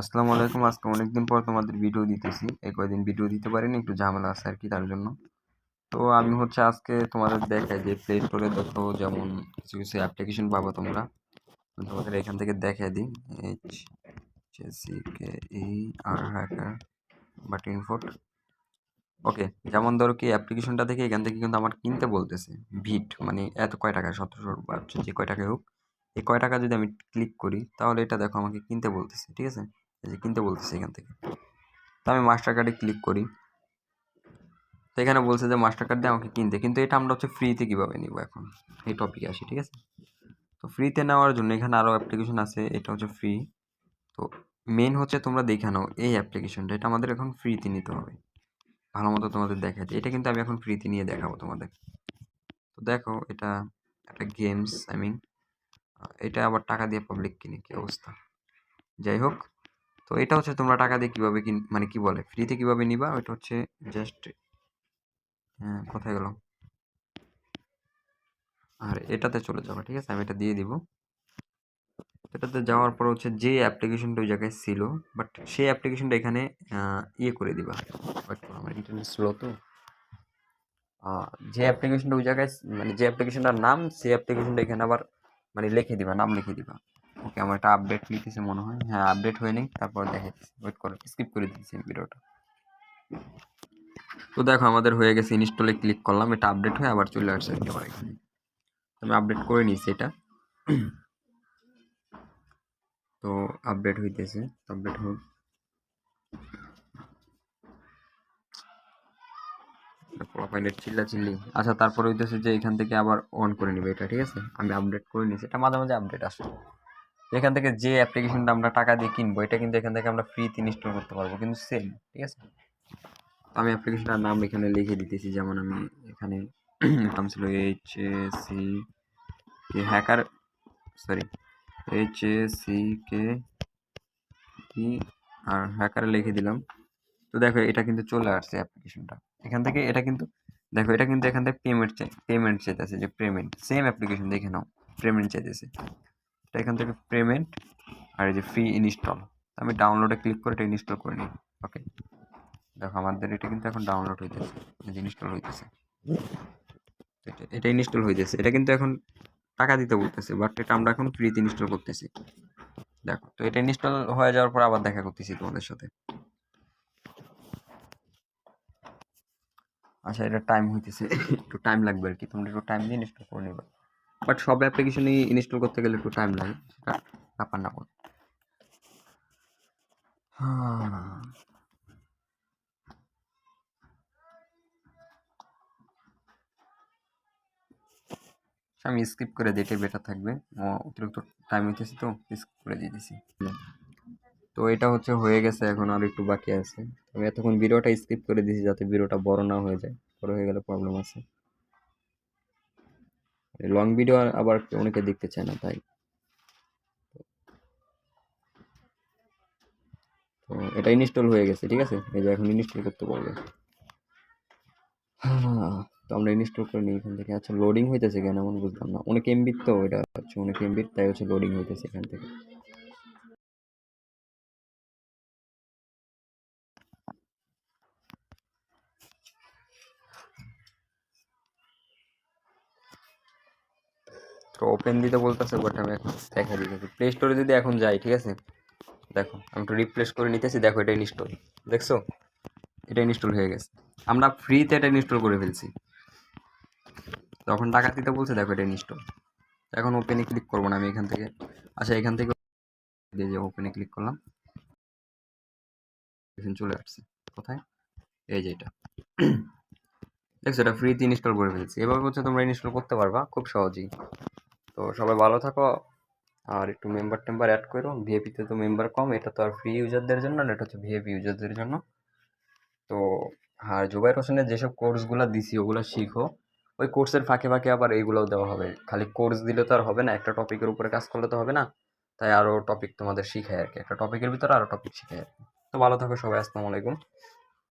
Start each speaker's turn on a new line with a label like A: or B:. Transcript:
A: আসসালামু আলাইকুম। আজকে অনেকদিন পর তোমাদের ভিডিও দিতেছি। এই কয়দিন ভিডিও দিতে পারিনি, একটু ঝামেলা আছে আর কি তার জন্য। তো আমি হচ্ছে আজকে তোমাদের দেখাই যে প্লে স্টোরে দেখো যেমন কিছু কিছু অ্যাপ্লিকেশন পাবো তোমরা। তোমাদের এখান থেকে দেখাই দিই। H C K E R hacker but ইনফোট okay যেমন ধরো কি অ্যাপ্লিকেশনটা থেকে এখান থেকে কিন্তু আমার কিনতে বলতেছে। ভিট মানে এত কয় টাকা? সতেরোশো বা যে কয় টাকায় হোক। এই কয় টাকা যদি আমি ক্লিক করি, তাহলে এটা দেখো আমাকে কিনতে বলতেছে, ঠিক আছে? এই যে কিনতে বলতেছে এখান থেকে। তো আমি মাস্টার কার্ডে ক্লিক করি। তো এখানে বলছে যে মাস্টার কার্ড দিয়ে আমাকে কিনতে। কিন্তু এটা আমরা হচ্ছে ফ্রিতে কীভাবে নিব এখন? এই টপিকে আসি, ঠিক আছে? তো ফ্রিতে নেওয়ার জন্য এখানে আরও অ্যাপ্লিকেশন আছে, এটা হচ্ছে ফ্রি তো মেন হচ্ছে তোমরা দেখে নাও এই অ্যাপ্লিকেশনটা এটা আমাদের এখন ফ্রিতে নিতে হবে। ভালো মতো তোমাদের দেখাতে। এটা কিন্তু আমি এখন ফ্রিতে নিয়ে দেখাবো তোমাদের। তো দেখো, এটা একটা গেমস আই মিন এটা আবার টাকা দিয়ে পাবলিক কিনে, কী অবস্থা? যাই হোক তো এটা হচ্ছে তোমরা টাকা দিয়ে কীভাবে কিন মানে কি বলে? ফ্রিতে কীভাবে নিবা? ওইটা হচ্ছে জাস্ট হ্যাঁ কোথায় গেল? আর এটাতে চলে যাবে, ঠিক আছে? আমি এটা দিয়ে দিব। এটাতে যাওয়ার পর হচ্ছে যে অ্যাপ্লিকেশনটা ওই জায়গায় ছিল বাট সেই অ্যাপ্লিকেশনটা এখানে ইয়ে করে দিবা। আমার ইন্টারনেট স্লো তো। যে অ্যাপ্লিকেশনটা ওই জায়গায় মানে যে অ্যাপ্লিকেশনটার নাম, সেই অ্যাপ্লিকেশনটা এখানে আবার মানে লিখে দিবা, নাম লিখে দিবা। ওকে, আমার একটা আপডেট নিতেছে মনে হয়। হ্যাঁ আপডেট হয়ে নেই তারপর দেখাচ্ছি ওয়েট করো স্কিপ করে দিচ্ছি ভিডিওটা তো দেখো, আমাদের হয়ে গেছে ইনস্টলে ক্লিক করলাম, এটা আপডেট হয়ে আবার চলে আসছে এখানে আমি আপডেট করে নিয়েছি এটা। তো আপডেট হইতেছে আপডেট হোক। চিল্লা চিল্লি আচ্ছা তারপর হইতেছে যে এখান থেকে আবার অন করে নিবে এটা, ঠিক আছে? আমি আপডেট করে নিয়েছি। এটা মাঝে মাঝে আপডেট আসে। এখান থেকে যে অ্যাপ্লিকেশনটা আমরা টাকা দিয়ে কিনবো, এটা কিন্তু এখান থেকে আমরা ফ্রিতে ইনস্টল করতে পারব, কিন্তু সেম ঠিক আছে? আমি অ্যাপ্লিকেশনটার নাম এখানে লিখে দিতেছি, যেমন আমি এখানে নাম ছিল H C K hacker sorry H C K E R হ্যাকারে লিখে দিলাম। তো দেখো, এটা কিন্তু চলে আসছে অ্যাপ্লিকেশনটা এখান থেকে এটা কিন্তু, দেখো, এটা কিন্তু এখান থেকে পেমেন্ট পেমেন্ট চাইতেছে যে পেমেন্ট সেম অ্যাপ্লিকেশন দেখে নাও পেমেন্ট চাইতেছে। তো এখান থেকে পেমেন্ট আর এই যে ফ্রি ইনস্টল আমি ডাউনলোডে ক্লিক করে এটা ইনস্টল করে নিই। ওকে দেখো আমাদের এটা কিন্তু এখন ডাউনলোড হইতেছে ইনস্টল হইতেছে। এটা এটা ইনস্টল হইতেছে। এটা কিন্তু এখন টাকা দিতে বলতেছে বাট এটা আমরা এখন ফ্রিতে ইনস্টল করতেছি। দেখো, তো এটা ইনস্টল হয়ে যাওয়ার পর আবার দেখা করতেছি তোমাদের সাথে। আচ্ছা এটা টাইম হইতেছে। একটু টাইম লাগবে আর কি। তোমরা একটু টাইম দিয়ে ইনস্টল করে নেবে। বাট সব অ্যাপ্লিকেশনই ইনস্টল করতে গেলে একটু টাইম লাগে, সেটা ব্যাপার না কোনো। হ্যাঁ আমি স্কিপ করে এটাই বেটার থাকবে। অতিরিক্ত টাইম হইতেছে তো স্কিপ করে দিয়ে দিছি তো এটা হচ্ছে হয়ে গেছে, এখন আর একটু বাকি আছে। আমি এতক্ষণ ভিডিওটা স্কিপ করে দিয়েছি যাতে ভিডিওটা বড় না হয়ে যায়। বড় হয়ে গেলে প্রবলেম আছে। লং ভিডিও আবার অনেকে দেখতে চায় না, তাই। তো এটা ইনস্টল হয়ে গেছে, ঠিক আছে? এই যে এখন ইনস্টল করতে পারবে তো আমরা ইনস্টল করে নিই এখান থেকে। আচ্ছা লোডিং হইতেছে কেন? এমন বুঝলাম না। অনেক এমবির তো এটা হচ্ছে, অনেক এমবির তাই হচ্ছে লোডিং হইতেছে এখান থেকে। ওপেন দিতে বলতেছে বাট আমি দেখা দিতেছি প্লে স্টোরে যদি এখন যাই, ঠিক আছে? দেখো, আমি একটু রিপ্লেস করে নিতেছি, দেখো এটা ইনস্টল দেখছ? এটা ইনস্টল হয়ে গেছে। আমরা ফ্রিতে এটা ইনস্টল করে ফেলছি। তখন টাকা দিতে বলছে, দেখো এটা ইনস্টল এখন ওপেনে ক্লিক করব না আমি এখান থেকে। আচ্ছা এখান থেকে দিয়ে যে ওপেনে ক্লিক করলাম। চলে আসছে। কোথায়? এই যে এটা। দেখছ, এটা ফ্রিতে ইনস্টল করে ফেলছি। এভাবে হচ্ছে তোমরা ইনস্টল করতে পারবা, খুব সহজেই। তো সবাই ভালো থাকো। আর একটু মেম্বার টেম্বার অ্যাড করো। ভিএপিতে তো মেম্বার কম, এটা তো আর ফ্রি ইউজারদের জন্য না, এটা হচ্ছে ভিএপি ইউজারদের জন্য। তো, আর জুবাইর হোসেনের যেসব কোর্সগুলো দিছি, ওগুলো শিখো। ওই কোর্সের ফাঁকে ফাঁকে আবার এইগুলোও দেওয়া হবে। খালি কোর্স দিলে তো আর হবে না, একটা টপিকের উপরে কাজ করলে তো হবে না। তাই আরও টপিক তোমাদের শিখায় আর কি একটা টপিকের ভিতরে আরও টপিক শিখায় আর কি তো ভালো থাকো সবাই, আসসালামু আলাইকুম।